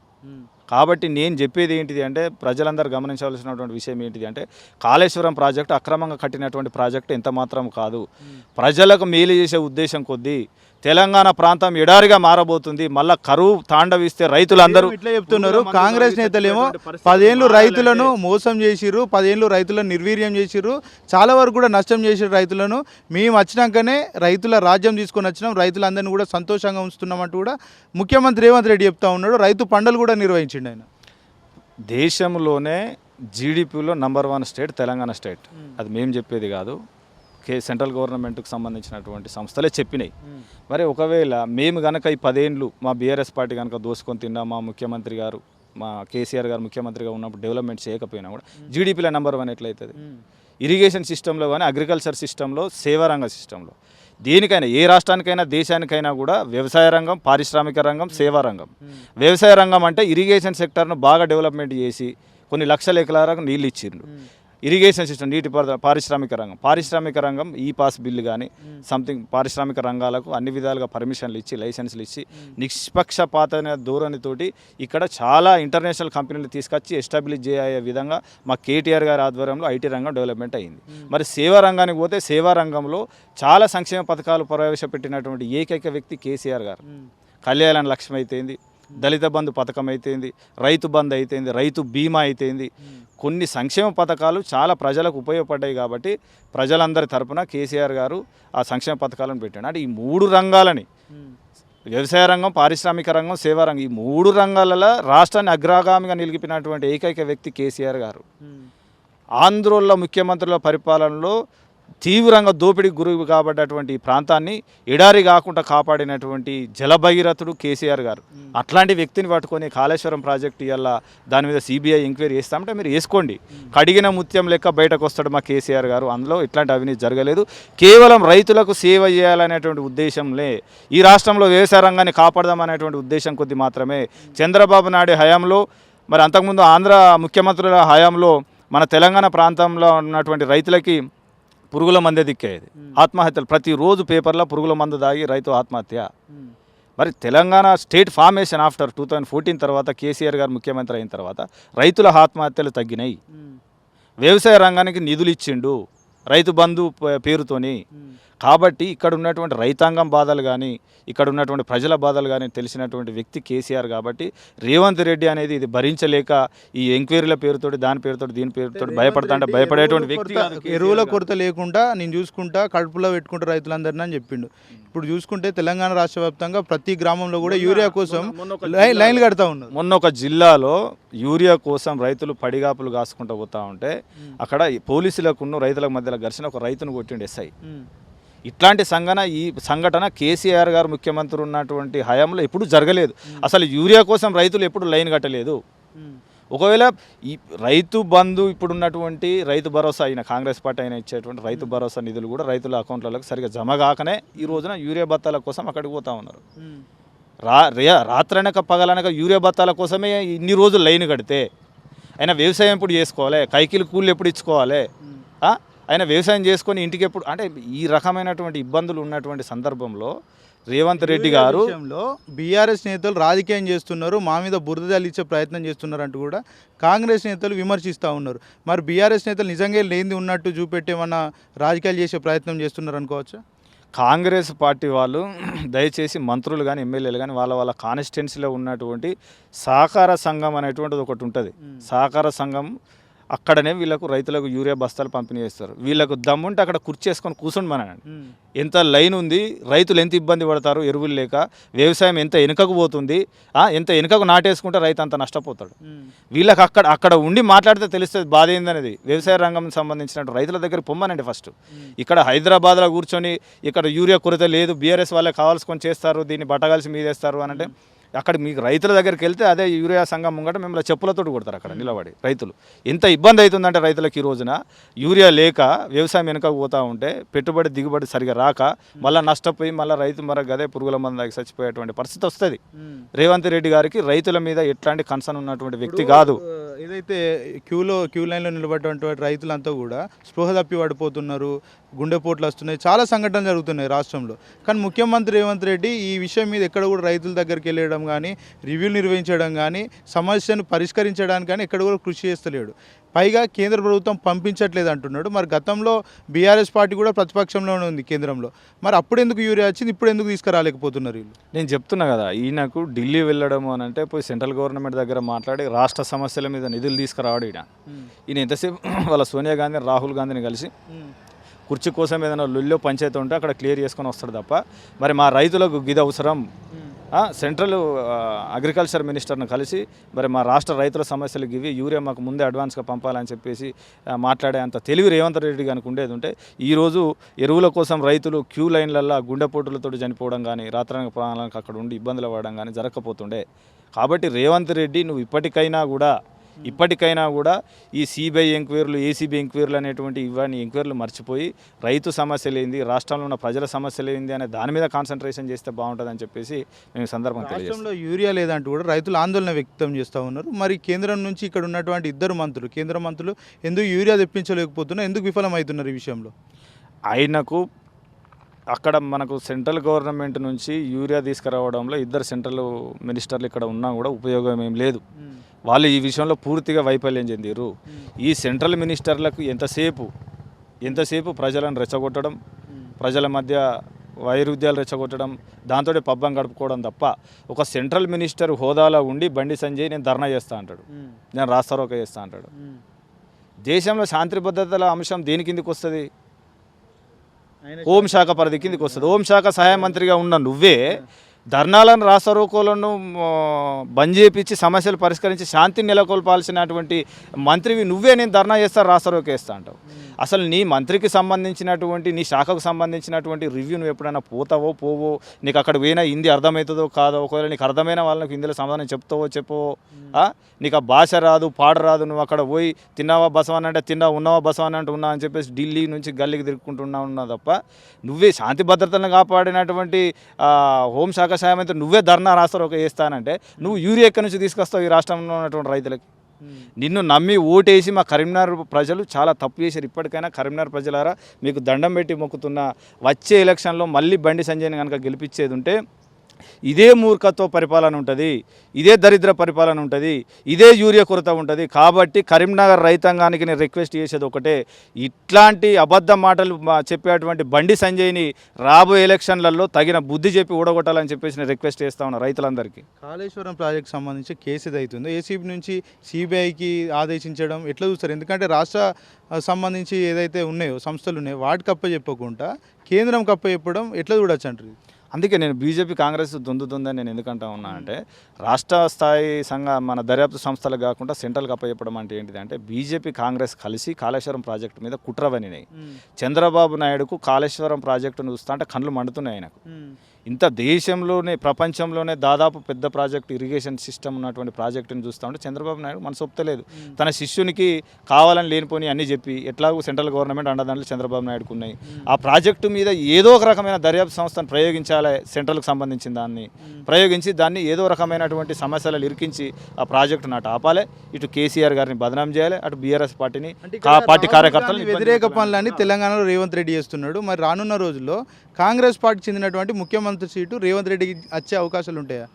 కాబట్టి నేను చెప్పేది ఏంటిది అంటే ప్రజలందరూ గమనించవలసినటువంటి విషయం ఏంటిది అంటే కాళేశ్వరం ప్రాజెక్టు అక్రమంగా కట్టినటువంటి ప్రాజెక్టు ఎంత మాత్రం కాదు. ప్రజలకు మేలు చేసే ఉద్దేశం కొద్దీ తెలంగాణ ప్రాంతం ఎడారిగా మారబోతుంది. మళ్ళా కరువు తాండవిస్తే రైతులందరూ ఇట్లా చెప్తున్నారు. కాంగ్రెస్ నేతలేమో పదేళ్ళు రైతులను మోసం చేసిర్రు పదేళ్ళు రైతులను నిర్వీర్యం చేసిర్రు. చాలా వరకు కూడా నష్టం చేసిర్రు రైతులను. మేము వచ్చినాకనే రైతుల రాజ్యం తీసుకొని వచ్చినాం. రైతులందరినీ కూడా సంతోషంగా ఉంచుతున్నామంటూ కూడా ముఖ్యమంత్రి రేవంత్ రెడ్డి చెప్తా ఉన్నాడు. రైతు పంటలు కూడా నిర్వహించిండు ఆయన. దేశంలోనే జీడిపిలో number one state Telangana state అది మేము చెప్పేది కాదు. సెంట్రల్ గవర్నమెంట్కి సంబంధించినటువంటి సంస్థలే చెప్పినాయి. మరి ఒకవేళ మేము కనుక ఈ పదేండ్లు మా బీఆర్ఎస్ పార్టీ కనుక దోసుకొని తిన్నా మా ముఖ్యమంత్రి గారు మా కేసీఆర్ గారు ముఖ్యమంత్రిగా ఉన్నప్పుడు డెవలప్మెంట్ చేయకపోయినా కూడా జీడిపిలో నెంబర్ వన్ ఎట్లయితుంది? ఇరిగేషన్ సిస్టంలో కానీ అగ్రికల్చర్ సిస్టంలో సేవారంగ సిస్టంలో. దేనికైనా ఏ రాష్ట్రానికైనా దేశానికైనా కూడా వ్యవసాయ రంగం పారిశ్రామిక రంగం సేవా రంగం. వ్యవసాయ రంగం అంటే ఇరిగేషన్ సెక్టర్ను బాగా డెవలప్మెంట్ చేసి కొన్ని లక్షల ఎకరాలకు నీళ్ళు ఇచ్చిండ్రు. ఇరిగేషన్ సిస్టమ్ నీటి పారిశ్రామిక రంగం. పారిశ్రామిక రంగం ఈ పాస్ బిల్లు కానీ సంథింగ్ పారిశ్రామిక రంగాలకు అన్ని విధాలుగా పర్మిషన్లు ఇచ్చి లైసెన్స్లు ఇచ్చి నిష్పక్షపాత ధోరణితోటి ఇక్కడ చాలా ఇంటర్నేషనల్ కంపెనీలు తీసుకొచ్చి ఎస్టాబ్లిష్ చేయ విధంగా మా కేటీఆర్ గారి ఆధ్వర్యంలో ఐటీ రంగం డెవలప్మెంట్ అయింది. మరి సేవా రంగానికి పోతే సేవా రంగంలో చాలా సంక్షేమ పథకాలు ప్రవేశపెట్టినటువంటి ఏకైక వ్యక్తి కేసీఆర్ గారు. కళ్యాణ లక్ష్మి అయితేంది దళిత బంధు పథకం అయితేంది రైతు బంధు అయితేంది రైతు బీమా అయితేంది. కొన్ని సంక్షేమ పథకాలు చాలా ప్రజలకు ఉపయోగపడ్డాయి కాబట్టి ప్రజలందరి తరపున కేసీఆర్ గారు ఆ సంక్షేమ పథకాలను పెట్టాడు. అంటే ఈ మూడు రంగాలని వ్యవసాయ రంగం పారిశ్రామిక రంగం సేవా రంగం ఈ మూడు రంగాలలో రాష్ట్రాన్ని అగ్రగామిగా నిలిపినటువంటి ఏకైక వ్యక్తి కేసీఆర్ గారు. ఆంధ్రోళ్ళ ముఖ్యమంత్రుల పరిపాలనలో తీవ్రంగా దోపిడీకి గురి కాబడ్డటువంటి ఈ ప్రాంతాన్ని ఎడారి కాకుండా కాపాడినటువంటి జలభగీరథుడు కేసీఆర్ గారు. అట్లాంటి వ్యక్తిని పట్టుకొని కాళేశ్వరం ప్రాజెక్టు ఇవాళ దాని మీద సిబిఐ ఎంక్వైరీ చేస్తామంటే మీరు వేసుకోండి. కడిగిన ముత్యం లెక్క బయటకు వస్తాడు మా కేసీఆర్ గారు. అందులో ఇట్లాంటి అవినీతి జరగలేదు. కేవలం రైతులకు సేవ చేయాలనేటువంటి ఉద్దేశంలే ఈ రాష్ట్రంలో వ్యవసాయ రంగాన్ని కాపాడదామనేటువంటి ఉద్దేశం కొద్ది మాత్రమే. చంద్రబాబు నాయుడు హయాంలో మరి అంతకుముందు ఆంధ్ర ముఖ్యమంత్రుల హయాంలో మన తెలంగాణ ప్రాంతంలో ఉన్నటువంటి రైతులకి పురుగుల మందే దిక్కేది ఆత్మహత్యలు. ప్రతిరోజు పేపర్లో పురుగుల మందు దాగి రైతు ఆత్మహత్య. మరి Telangana state formation after two thousand fourteen తర్వాత కేసీఆర్ గారు ముఖ్యమంత్రి అయిన తర్వాత రైతుల ఆత్మహత్యలు తగ్గినాయి. వ్యవసాయ రంగానికి నిధులు ఇచ్చిండు. రైతు బంధు పేరుతోని కాబట్టి ఇక్కడ ఉన్నటువంటి రైతాంగం బాధలు కానీ ఇక్కడ ఉన్నటువంటి ప్రజల బాధలు కానీ తెలిసినటువంటి వ్యక్తి కేసీఆర్ కాబట్టి రేవంత్ రెడ్డి అనేది ఇది భరించలేక ఈ ఎంక్వైరీల పేరుతోటి దాని పేరుతోటి దీని పేరుతోటి భయపడతాంటే భయపడేటువంటి వ్యక్తి ఎరువుల. కొరత లేకుండా నేను చూసుకుంటా కడుపులో పెట్టుకుంటా రైతులందరినీ అని చెప్పిండు. ఇప్పుడు చూసుకుంటే తెలంగాణ రాష్ట్ర వ్యాప్తంగా ప్రతి గ్రామంలో కూడా యూరియా కోసం లైన్లు కడతా ఉన్నారు. మొన్న ఒక జిల్లాలో యూరియా కోసం రైతులు పడిగాపులు కాసుకుంటూ పోతా ఉంటే అక్కడ ఈ పోలీసులకున్న రైతుల మధ్యలో ఘర్షణ ఒక రైతును కొట్టిండు ఎస్ఐ. ఇట్లాంటి సంఘన ఈ సంఘటన కేసీఆర్ గారు ముఖ్యమంత్రి ఉన్నటువంటి హయాంలో ఎప్పుడు జరగలేదు. అసలు యూరియా కోసం రైతులు ఎప్పుడు లైన్ కట్టలేదు. ఒకవేళ ఈ రైతు బంధు ఇప్పుడున్నటువంటి రైతు భరోసా అయిన కాంగ్రెస్ పార్టీ అయినా ఇచ్చేటువంటి రైతు భరోసా నిధులు కూడా రైతుల అకౌంట్లకు సరిగా జమ కాకనే ఈ రోజున యూరియా బత్తాల కోసం అక్కడికి పోతా ఉన్నారు. రా రాత్రనక పగలనక యూరియా బత్తాల కోసమే ఇన్ని రోజులు లైన్ కడితే ఆయన వ్యవసాయం ఎప్పుడు చేసుకోవాలి? కైకిలు కూలి ఎప్పుడు ఇచ్చుకోవాలి? ఆయన వ్యవసాయం చేసుకొని ఇంటికి ఎప్పుడు అంటే ఈ రకమైనటువంటి ఇబ్బందులు ఉన్నటువంటి సందర్భంలో రేవంత్ రెడ్డి గారు బీఆర్ఎస్ నేతలు రాజకీయం చేస్తున్నారు మా మీద బురద జల్లించే ప్రయత్నం చేస్తున్నారు అంటూ కూడా కాంగ్రెస్ నేతలు విమర్శిస్తూ ఉన్నారు. మరి బీఆర్ఎస్ నేతలు నిజంగా లేనిది ఉన్నట్టు చూపెట్టేమన్నా రాజకీయాలు చేసే ప్రయత్నం చేస్తున్నారు అనుకోవచ్చా? కాంగ్రెస్ పార్టీ వాళ్ళు దయచేసి మంత్రులు కానీ ఎమ్మెల్యేలు కానీ వాళ్ళ వాళ్ళ కాన్స్టిట్యున్సీలో ఉన్నటువంటి సహకార సంఘం అనేటువంటిది ఒకటి ఉంటుంది. సహకార సంఘం అక్కడనే వీళ్ళకు రైతులకు యూరియా బస్తాలు పంపిణీ చేస్తారు. వీళ్ళకు దమ్ముంటే అక్కడ కుర్చేసుకొని కూర్చోండి మనని. ఎంత లైన్ ఉంది రైతులు ఎంత ఇబ్బంది పడతారు ఎరువులు లేక వ్యవసాయం ఎంత వెనుకకు పోతుంది ఎంత వెనుకకు నాటేసుకుంటే రైతు అంత నష్టపోతాడు. వీళ్ళకి అక్కడ అక్కడ ఉండి మాట్లాడితే తెలుస్తుంది బాధ ఏందనేది. వ్యవసాయ రంగం సంబంధించిన రైతుల దగ్గర పొమ్మనండి ఫస్ట్. ఇక్కడ హైదరాబాద్లో కూర్చొని ఇక్కడ యూరియా కొరత లేదు బీఆర్ఎస్ వాళ్ళే కావాల్సుకొని చేస్తారు దీన్ని బట్టగాల్సి మీదేస్తారు అని అంటే అక్కడ మీకు రైతుల దగ్గరికి వెళ్తే అదే యూరియా సంఘం ముంగట మిమ్మల్ని చెప్పులతో కొడతారు అక్కడ నిలబడి రైతులు. ఎంత ఇబ్బంది అవుతుందంటే రైతులకు ఈ రోజున యూరియా లేక వ్యవసాయం వెనుకకు పోతా ఉంటే పెట్టుబడి దిగుబడి సరిగా రాక మళ్ళీ నష్టపోయి మళ్ళీ రైతు మర గదే పురుగుల మందు దాకా చచ్చిపోయేటువంటి పరిస్థితి వస్తుంది. రేవంత్ రెడ్డి గారికి రైతుల మీద ఎట్లాంటి కన్సర్న్ ఉన్నటువంటి వ్యక్తి కాదు. ఏదైతే క్యూలో క్యూ లైన్లో నిలబడ్డటువంటి రైతులంతా కూడా స్పృహ తప్పి పడిపోతున్నారు. గుండెపోట్లు వస్తున్నాయి. చాలా సంఘటనలు జరుగుతున్నాయి రాష్ట్రంలో. కానీ ముఖ్యమంత్రి రేవంత్ రెడ్డి ఈ విషయం మీద ఎక్కడ కూడా రైతుల దగ్గరికి వెళ్ళడం కానీ రివ్యూలు నిర్వహించడం కానీ సమస్యను పరిష్కరించడానికి కానీ ఎక్కడ కూడా కృషి చేస్తలేడు. పైగా కేంద్ర ప్రభుత్వం పంపించట్లేదు అంటున్నాడు. మరి గతంలో బీఆర్ఎస్ పార్టీ కూడా ప్రతిపక్షంలోనే ఉంది కేంద్రంలో. మరి అప్పుడు ఎందుకు యూరియా వచ్చింది? ఇప్పుడు ఎందుకు తీసుకురాలేకపోతున్నారు వీళ్ళు? నేను చెప్తున్నా కదా ఈయనకు ఢిల్లీ వెళ్ళడం అని అంటే పోయి సెంట్రల్ గవర్నమెంట్ దగ్గర మాట్లాడి రాష్ట్ర సమస్యల మీద నిధులు తీసుకురావడం ఈయన. ఈయన ఎంతసేపు వాళ్ళ సోనియా గాంధీ రాహుల్ గాంధీని కలిసి కుర్చీ కోసం ఏదైనా లొల్లో పంచాయతీ ఉంటే అక్కడ క్లియర్ చేసుకొని వస్తాడు తప్ప. మరి మా రైతులకు గిది అవసరం. సెంట్రల్ అగ్రికల్చర్ మినిస్టర్ను కలిసి మరి మా రాష్ట్ర రైతుల సమస్యలు ఇవి యూరియా మాకు ముందే అడ్వాన్స్గా పంపాలని చెప్పేసి మాట్లాడే అంత తెలివి రేవంత్ రెడ్డి కనుక ఉండేది ఉంటే ఈరోజు ఎరువుల కోసం రైతులు క్యూ లైన్లల్లో గుండెపోటులతో చనిపోవడం కానీ రాత్రానికి ప్రాణాలకు అక్కడ ఉండి ఇబ్బందులు పడడం కానీ జరగకపోతుండే. కాబట్టి రేవంత్ రెడ్డి నువ్వు ఇప్పటికైనా కూడా ఇప్పటికైనా కూడా ఈ సిబిఐ ఎంక్వైరీలు ఏసీబీ ఎంక్వైరీలు అనేటువంటి ఇవన్నీ ఎంక్వైరీలు మర్చిపోయి రైతు సమస్యలు ఏంది రాష్ట్రంలో ఉన్న ప్రజల సమస్యలు ఏంది అనే దాని మీద కాన్సన్ట్రేషన్ చేస్తే బాగుంటుందని చెప్పేసి మేము తెలియజేస్తాం రాష్ట్రంలో యూరియా లేదంటూ కూడా రైతులు ఆందోళన వ్యక్తం చేస్తూ ఉన్నారు. మరి కేంద్రం నుంచి ఇక్కడ ఉన్నటువంటి ఇద్దరు మంత్రులు కేంద్ర మంత్రులు ఎందుకు యూరియా తెప్పించలేకపోతున్నారు ఎందుకు విఫలమవుతున్నారు ఈ విషయంలో? ఆయనకు అక్కడ మనకు సెంట్రల్ గవర్నమెంట్ నుంచి యూరియా తీసుకురావడంలో ఇద్దరు సెంట్రల్ మినిస్టర్లు ఇక్కడ ఉన్నా కూడా ఉపయోగం ఏం లేదు. వాళ్ళు ఈ విషయంలో పూర్తిగా వైఫల్యం చెందిరు ఈ సెంట్రల్ మినిస్టర్లకు ఎంతసేపు ఎంతసేపు ప్రజలను రెచ్చగొట్టడం ప్రజల మధ్య వైరుధ్యాలు రెచ్చగొట్టడం దాంతో పబ్బం గడుపుకోవడం తప్ప ఒక సెంట్రల్ మినిస్టర్ హోదాలో ఉండి బండి సంజయ్ నేను ధర్నా చేస్తా అంటాడు. నేను రాస్తారోక చేస్తా అంటాడు. దేశంలో శాంతి భద్రతల అంశం దేని కిందికి వస్తుంది హోంశాఖ పరిధి కిందికి వస్తుంది. హోంశాఖ సహాయ మంత్రిగా ఉన్న నువ్వే ధర్నాలను రాస్తారోకోలను బంద్ చేపించి సమస్యలు పరిష్కరించి శాంతిని నెలకొల్పాల్సినటువంటి మంత్రివి నువ్వే నేను ధర్నా చేస్తాను రాస్తారోకి వేస్తా అంటావు. అసలు నీ మంత్రికి సంబంధించినటువంటి నీ శాఖకు సంబంధించినటువంటి రివ్యూ నువ్వు ఎప్పుడైనా పోతావో పోవో? నీకు అక్కడ పోయినా హిందీ అర్థమవుతుందో కాదో? ఒకవేళ నీకు అర్థమైన వాళ్ళకి హిందీలో సమాధానం చెప్తావో చెప్పవో? నీకు ఆ భాష రాదు పాడ రాదు నువ్వు అక్కడ పోయి తిన్నావా బసవాన్ అంటే తిన్నావా ఉన్నావా బసవాన్ అంటే ఉన్నావు అని చెప్పేసి ఢిల్లీ నుంచి గల్లీకి తిరుక్కుంటున్నా ఉన్నావు తప్ప నువ్వే శాంతి భద్రతలను కాపాడినటువంటి హోంశాఖ సాయం అయితే నువ్వే ధర్నా రాస్తారు ఒక వేస్తానంటే నువ్వు యూరియా ఎక్కడి నుంచి తీసుకొస్తావు ఈ రాష్ట్రంలో ఉన్నటువంటి రైతులకి? నిన్ను నమ్మి ఓటేసి మా కరీంనగర్ ప్రజలు చాలా తప్పు చేశారు. ఇప్పటికైనా కరీంనగర్ ప్రజలారా మీకు దండం పెట్టి మొక్కుతున్న వచ్చే ఎలక్షన్లో మళ్ళీ బండి సంజయ్ని కనుక గెలిపించేది ఉంటే ఇదే మూర్ఖత్వ పరిపాలన ఉంటుంది ఇదే దరిద్ర పరిపాలన ఉంటుంది ఇదే యూరియా కొరత ఉంటుంది. కాబట్టి కరీంనగర్ రైతాంగానికి నేను రిక్వెస్ట్ చేసేది ఒకటే ఇట్లాంటి అబద్ధ మాటలు చెప్పేటువంటి బండి సంజయ్ని రాబోయే ఎలక్షన్లలో తగిన బుద్ధి చెప్పి ఊడగొట్టాలని చెప్పేసి నేను రిక్వెస్ట్ చేస్తా ఉన్నా రైతులందరికీ. కాళేశ్వరం ప్రాజెక్ట్ సంబంధించి కేసు ఇది అవుతుంది ఏసీబీ నుంచి సిబిఐకి ఆదేశించడం ఎట్లా చూస్తారు? ఎందుకంటే రాష్ట్ర సంబంధించి ఏదైతే ఉన్నాయో సంస్థలు ఉన్నాయో వాటికి అప్ప చెప్పకుండా కేంద్రం కప్ప చెప్పడం ఎట్లా చూడొచ్చు అంటారు? అందుకే నేను బీజేపీ కాంగ్రెస్ దొందుతుందని నేను ఎందుకంటా ఉన్నా అంటే రాష్ట్ర స్థాయి సంఘ మన దర్యాప్తు సంస్థలు కాకుండా సెంట్రల్కి అప్పచెప్పడం అంటే ఏంటిది అంటే బీజేపీ కాంగ్రెస్ కలిసి కాళేశ్వరం ప్రాజెక్టు మీద కుట్రవనినాయి చంద్రబాబు నాయుడుకు కాళేశ్వరం ప్రాజెక్టును చూస్తా అంటే కళ్ళు మండుతున్నాయి ఆయనకు. ఇంత దేశంలోనే ప్రపంచంలోనే దాదాపు పెద్ద ప్రాజెక్ట్ ఇరిగేషన్ సిస్టమ్ ఉన్నటువంటి ప్రాజెక్టుని చూస్తూ ఉంటే చంద్రబాబు నాయుడు మనసు ఒప్పలేదు తన శిష్యునికి కావాలని లేనిపోని అన్నీ చెప్పి ఎట్లాగో సెంట్రల్ గవర్నమెంట్ అండదండలు చంద్రబాబు నాయుడుకు ఉన్నాయి. ఆ ప్రాజెక్టు మీద ఏదో ఒక రకమైన దర్యాప్తు సంస్థను ప్రయోగించాలి సెంట్రల్కి సంబంధించిన దాన్ని. ప్రయోగించి దాన్ని ఏదో రకమైనటువంటి సమస్యలు ఇరికించి ఆ ప్రాజెక్టు నాటు ఆపాలి ఇటు కేసీఆర్ గారిని బదనాం చేయాలి అటు బీఆర్ఎస్ పార్టీని అంటే పార్టీ కార్యకర్తలు వ్యతిరేక పనులన్నీ తెలంగాణలో రేవంత్ రెడ్డి చేస్తున్నాడు. మరి రానున్న రోజుల్లో కాంగ్రెస్ పార్టీ చెందినటువంటి ముఖ్యమంత్రి సీటు రేవంత్ రెడ్డికి వచ్చే అవకాశాలు ఉంటాయా?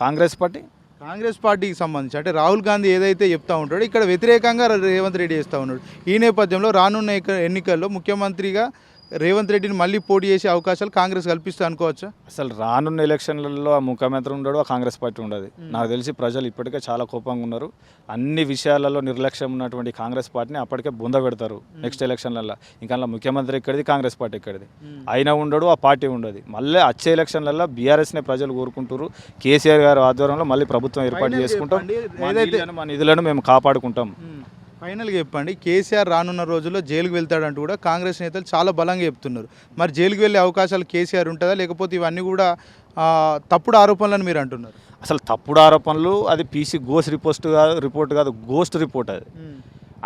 కాంగ్రెస్ పార్టీ? కాంగ్రెస్ పార్టీకి సంబంధించి అంటే రాహుల్ గాంధీ ఏదైతే చెప్తా ఉంటాడో ఇక్కడ వ్యతిరేకంగా రేవంత్ రెడ్డి చేస్తూ ఉన్నాడు. ఈ నేపథ్యంలో రానున్న ఎన్నికల్లో ముఖ్యమంత్రిగా రేవంత్ రెడ్డిని మళ్ళీ పోటీ చేసే అవకాశాలు కాంగ్రెస్ కల్పిస్తా అనుకోవచ్చా? అసలు రానున్న ఎలక్షన్లలో ఆ ముఖ్యమంత్రి ఉండడు ఆ కాంగ్రెస్ పార్టీ ఉండదు. నాకు తెలిసి ప్రజలు ఇప్పటికే చాలా కోపంగా ఉన్నారు. అన్ని విషయాలలో నిర్లక్ష్యం ఉన్నటువంటి కాంగ్రెస్ పార్టీని అప్పటికే బుంద పెడతారు నెక్స్ట్ ఎలక్షన్లలో. ఇంకా ముఖ్యమంత్రి ఇక్కడిది కాంగ్రెస్ పార్టీ ఇక్కడిది. అయినా ఉండడు ఆ పార్టీ ఉండదు. మళ్ళీ వచ్చే ఎలక్షన్లలో బీఆర్ఎస్నే ప్రజలు కోరుకుంటారు కేసీఆర్ గారి ఆధ్వర్యంలో మళ్ళీ ప్రభుత్వం ఏర్పాటు చేసుకుంటాం. ఏదైతే- మా నిధులను మేము కాపాడుకుంటాం. ఫైనల్గా చెప్పండి కేసీఆర్ రానున్న రోజుల్లో జైలుకు వెళ్తాడంటూ కూడా కాంగ్రెస్ నేతలు చాలా బలంగా చెప్తున్నారు. మరి జైలుకు వెళ్ళే అవకాశాలు కేసీఆర్ ఉంటుందా? లేకపోతే ఇవన్నీ కూడా తప్పుడు ఆరోపణలను మీరు అంటున్నారు? అసలు తప్పుడు ఆరోపణలు అది పీసీ గోస్ట్ రిపోర్ట్ కాదు రిపోర్ట్ కాదు గోస్ట్ రిపోర్ట్ అది.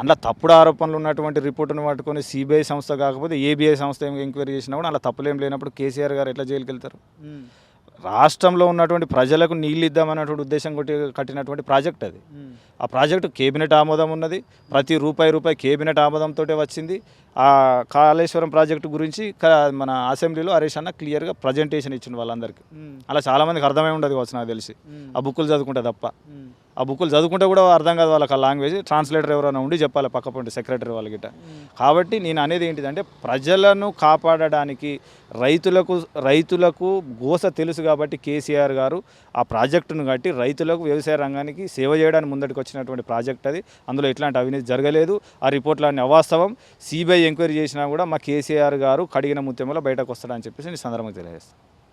అందులో తప్పుడు ఆరోపణలు ఉన్నటువంటి రిపోర్టును పట్టుకొని సిబిఐ సంస్థ కాకపోతే ఏబిఐ సంస్థ ఎంక్వైరీ చేసినా కూడా అలా తప్పులేం లేనప్పుడు కేసీఆర్ గారు ఎట్లా జైలుకి వెళ్తారు రాష్ట్రంలో ఉన్నటువంటి ప్రజలకు నీళ్ళు ఇద్దామన్నటువంటి ఉద్దేశం కొట్టి కట్టినటువంటి ప్రాజెక్ట్ అది. ఆ ప్రాజెక్టు కేబినెట్ ఆమోదం ఉన్నది. ప్రతి రూపాయి రూపాయి కేబినెట్ ఆమోదంతో వచ్చింది. ఆ కాళేశ్వరం ప్రాజెక్టు గురించి మన అసెంబ్లీలో హరీష్ అన్న క్లియర్గా ప్రజెంటేషన్ ఇచ్చిన వాళ్ళందరికీ. అలా చాలామందికి అర్థమై ఉండదు కావచ్చు నాకు తెలిసి. ఆ బుక్కులు చదువుకుంటే తప్ప. ఆ బుక్కులు చదువుకుంటే కూడా అర్థం కాదు వాళ్ళకి ఆ లాంగ్వేజ్. ట్రాన్స్లేటర్ ఎవరైనా ఉండి చెప్పాలి పక్క పంటి సెక్రటరీ వాళ్ళ గిట్ట. కాబట్టి నేను అనేది ఏంటిదంటే ప్రజలను కాపాడడానికి రైతులకు రైతులకు గోస తెలుసు కాబట్టి కేసీఆర్ గారు ఆ ప్రాజెక్టును కట్టి రైతులకు వ్యవసాయ రంగానికి సేవ చేయడానికి ముందటికి వచ్చినటువంటి ప్రాజెక్ట్ అది. అందులో ఎట్లాంటి అవినీతి జరగలేదు. ఆ రిపోర్ట్లన్నీ అవాస్తవం. సిబిఐ ఎంక్వైరీ చేసినా కూడా మా కేసీఆర్ గారు కడిగిన ముత్యంలో బయటకు వస్తాడని చెప్పేసి నేను సందర్భంగా తెలియజేస్తాను.